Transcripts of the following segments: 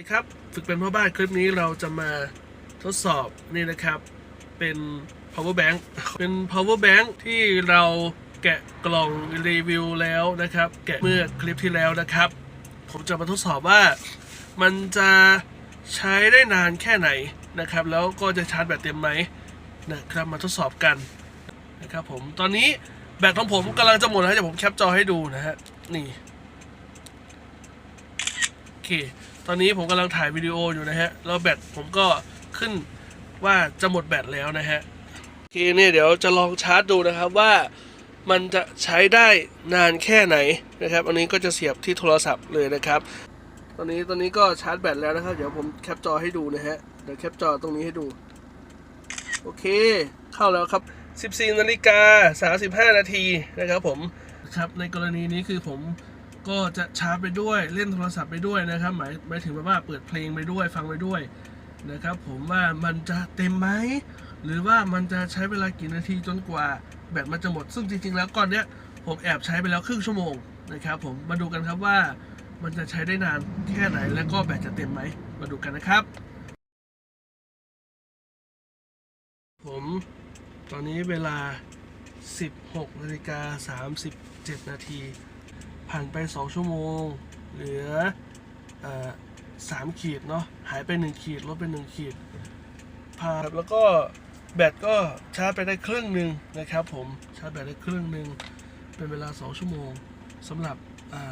สวัสดีครับฝึกเป็นพ่อบ้านคลิปนี้เราจะมาทดสอบนี่นะครับเป็น power bank เป็น power bank ที่เราแกะกล่องรีวิวแล้วนะครับ แกะเมื่อคลิปที่แล้วนะครับ ผมจะมาทดสอบว่ามันจะใช้ได้นานแค่ไหนนะครับ แล้วก็จะชาร์จแบตเต็มไหมนะครับมาทดสอบกันนะครับผมตอนนี้แบตของผมกำลังจะหมดแล้วเดี๋ยวผมแคปจอให้ดูนะฮะนี่โอเค ตอนนี้ผมกำลังถ่ายวิดีโออยู่นะฮะ แล้วแบตผมก็ขึ้นว่าจะหมดแบตแล้วนะฮะโอเคเนี่ยเดี๋ยวจะลองชาร์จดูนะครับว่ามันจะใช้ได้นานแค่ไหนนะครับ อันนี้ก็จะเสียบที่โทรศัพท์เลยนะครับ ตอนนี้ตอนนี้ก็ชาร์จแบตแล้วนะครับ เดี๋ยวผมแคปจอให้ดูนะฮะ เดี๋ยวแคปจอตรงนี้ให้ดู โอเค เข้าแล้วครับ 14นาฬิกา35นาทีนะครับผมครับในกรณีนี้คือผม ก็จะชาร์จไปด้วยเล่นโทรศัพท์ไปด้วยนะครับ หมายหมายถึงแบบว่าเปิดเพลงไปด้วยฟังไปด้วยนะครับ ผมว่ามันจะเต็มไหมหรือว่ามันจะใช้เวลากี่นาทีจนกว่าแบตมันจะหมด ซึ่งจริงๆ แล้วก่อนเนี้ยผมแอบใช้ไปแล้วครึ่งชั่วโมงนะครับ ผมมาดูกันครับว่ามันจะใช้ได้นานแค่ไหนแล้วก็แบตจะเต็มไหมมาดูกันนะครับ ผมตอนนี้เวลา 16นาฬิกา37นาที ผ่านไป 2 ชั่วโมง เหลืออ่อสามขีดเนาะหายไป 1 ขีด ลดไป 1 ขีดผ่าแล้วก็แบตก็ชาร์จไปได้ครึ่งหนึ่งนะครับผมชาร์จแบตได้ครึ่งหนึ่งเป็นเวลา 2 ชั่วโมงสำหรับอ่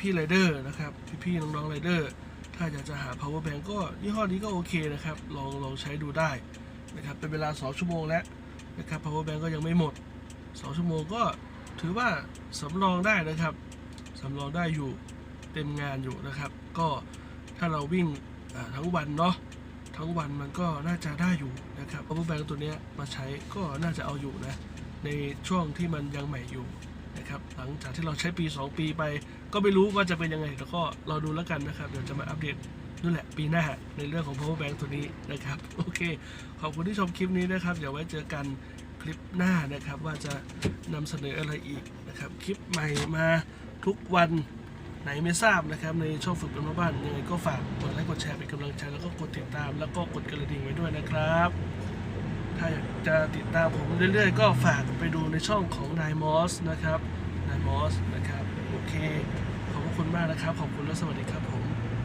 พี่ๆไรเดอร์นะครับ พี่ๆน้องๆไรเดอร์ถ้าอยากจะหา power bank ก็ยี่ห้อนี้ก็โอเคนะครับ ลองลองใช้ดูได้นะครับเป็นเวลา 2 ชั่วโมงแล้วนะครับ power bank ก็ยังไม่หมด 2 ชั่วโมงก็ถือว่าสำรองได้นะครับำรองได้อยู่เต็มงานอยู่นะครับ ก็ถ้าเราวิ่งทั้งวันเนาะทั้งวันมันก็น่าจะได้อยู่นะครับ power bank ตัวนี้มาใช้ก็น่าจะเอาอยู่นะในช่วงที่มันยังใหม่อยู่นะครับหลังจากที่เราใช้ปี 2 ปีไป ก็ไม่รู้ว่าจะเป็นยังไงแล้วก็รอดูแล้วกันนะครับ เดี๋ยวจะมาอัปเดตนั่นแหละปีหน้าในเรื่องของ power bank ตัวนี้นะครับ โอเค ขอบคุณที่ชมคลิปนี้นะครับ เดี๋ยวไว้เจอกันคลิปหน้านะครับ ว่าจะนำเสนออะไรอีกนะครับ คลิปใหม่มา ทุกวันไหนไม่ทราบนะครับ ในช่องฝึกเป็นพ่บ้านยังไงก็ฝากกดไลค์กดแชร์เป็นกำลังใจแล้วก็กดติดตาม แล้วก็กดกระดิ่งไว้ด้วยนะครับ ถ้าอยากจะติดตามผมเรื่อยๆ ก็ฝากไปดูในช่องของนายมอสนะครับนายมอสนะครับโอเคขอบคุณมากนะครับ ขอบคุณและสวัสดีครับผม